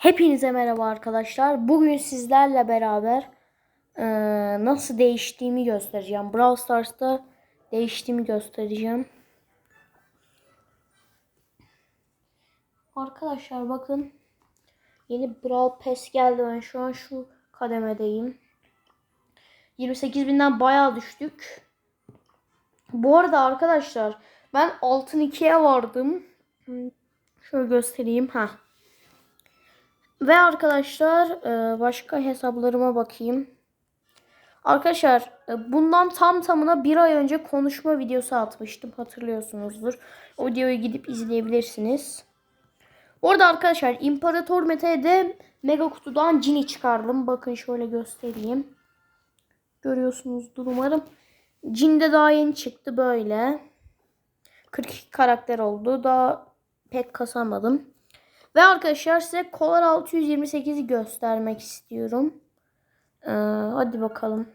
Hepinize merhaba arkadaşlar. Bugün sizlerle beraber eee, nasıl değiştiğimi göstereceğim. Brawl Stars'ta değiştiğimi göstereceğim. Arkadaşlar bakın. Yeni Brawl Pass geldi. Ben şu an şu kademedeyim. 28.000'den bayağı düştük. Bu arada arkadaşlar ben altın 2'ye vardım. Şöyle göstereyim. ha. Ve arkadaşlar e, başka hesaplarıma bakayım. Arkadaşlar e, bundan tam tamına bir ay önce konuşma videosu atmıştım. Hatırlıyorsunuzdur. O videoyu gidip izleyebilirsiniz. Orada arkadaşlar İmparator Mete'de mega kutudan Cini çıkardım. Bakın şöyle göstereyim. Görüyorsunuzdur umarım. Cin de daha yeni çıktı böyle. 42 karakter oldu. Daha pek kasamadım. Ve arkadaşlar size Kolar 628'i göstermek istiyorum. Ee, hadi bakalım.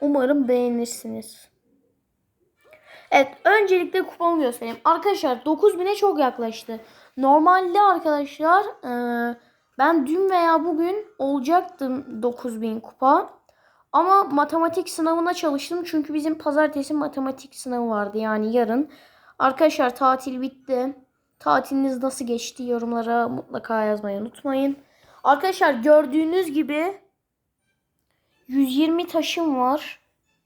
Umarım beğenirsiniz. Evet öncelikle kupamı göstereyim. Arkadaşlar 9000'e çok yaklaştı. Normalde arkadaşlar e, ben dün veya bugün olacaktım 9000 kupa. Ama matematik sınavına çalıştım. Çünkü bizim pazartesi matematik sınavı vardı. Yani yarın. Arkadaşlar tatil bitti. Tatiliniz nasıl geçti yorumlara mutlaka yazmayı unutmayın. Arkadaşlar gördüğünüz gibi 120 taşım var.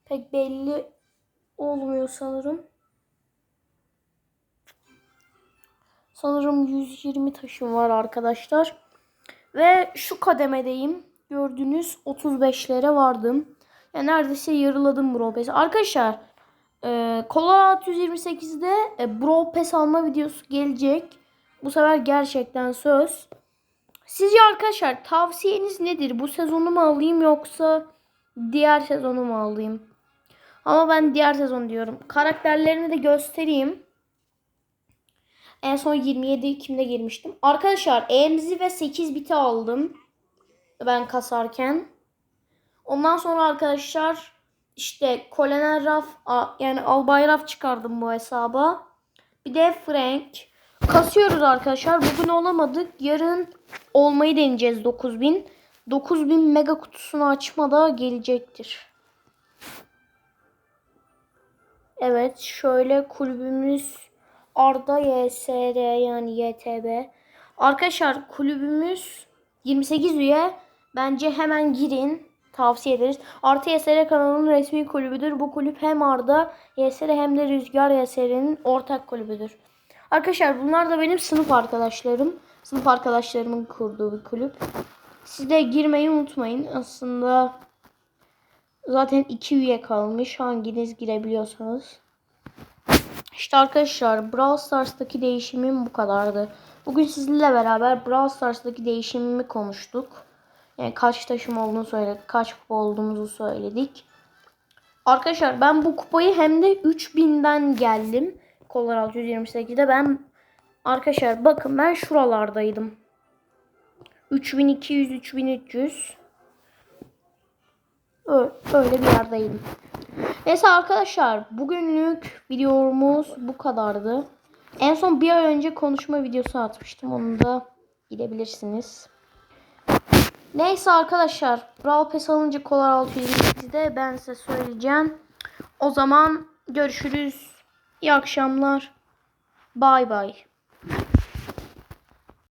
Pek belli olmuyor sanırım. Sanırım 120 taşım var arkadaşlar. Ve şu kademedeyim. Gördüğünüz 35'lere vardım. Yani neredeyse yarıladım Brawl Pass'i. Arkadaşlar e, Colorado 128'de e, Brawl Pass alma videosu gelecek. Bu sefer gerçekten söz. Sizce arkadaşlar tavsiyeniz nedir? Bu sezonu mu alayım yoksa diğer sezonu mu alayım? Ama ben diğer sezon diyorum. Karakterlerini de göstereyim. En son 27 Ekim'de girmiştim. Arkadaşlar Emzi ve 8 biti aldım. Ben kasarken. Ondan sonra arkadaşlar işte Colonel Raf yani Albay Raf çıkardım bu hesaba. Bir de Frank. Kasıyoruz arkadaşlar. Bugün olamadık. Yarın olmayı deneyeceğiz 9000. 9000 mega kutusunu açmada gelecektir. Evet şöyle kulübümüz Arda YSR yani YTB. Arkadaşlar kulübümüz 28 üye. Bence hemen girin. Tavsiye ederiz. Artı YSR kanalının resmi kulübüdür. Bu kulüp hem Arda YSR hem de Rüzgar YSR'nin ortak kulübüdür. Arkadaşlar bunlar da benim sınıf arkadaşlarım. Sınıf arkadaşlarımın kurduğu bir kulüp. Siz de girmeyi unutmayın. Aslında zaten iki üye kalmış. Hanginiz girebiliyorsanız. İşte arkadaşlar Brawl Stars'taki değişimim bu kadardı. Bugün sizinle beraber Brawl Stars'taki değişimimi konuştuk. Yani kaç taşım olduğunu söyledik. Kaç kupa olduğumuzu söyledik. Arkadaşlar ben bu kupayı hem de 3000'den geldim. Kollar 628'de ben arkadaşlar bakın ben şuralardaydım. 3200 3300 Öyle bir yerdeydim. Neyse arkadaşlar bugünlük videomuz bu kadardı. En son bir ay önce konuşma videosu atmıştım. Onu da gidebilirsiniz. Neyse arkadaşlar Brawl Pass alınca Kolar 628'de ben size söyleyeceğim. O zaman görüşürüz. İyi akşamlar. Bay bay.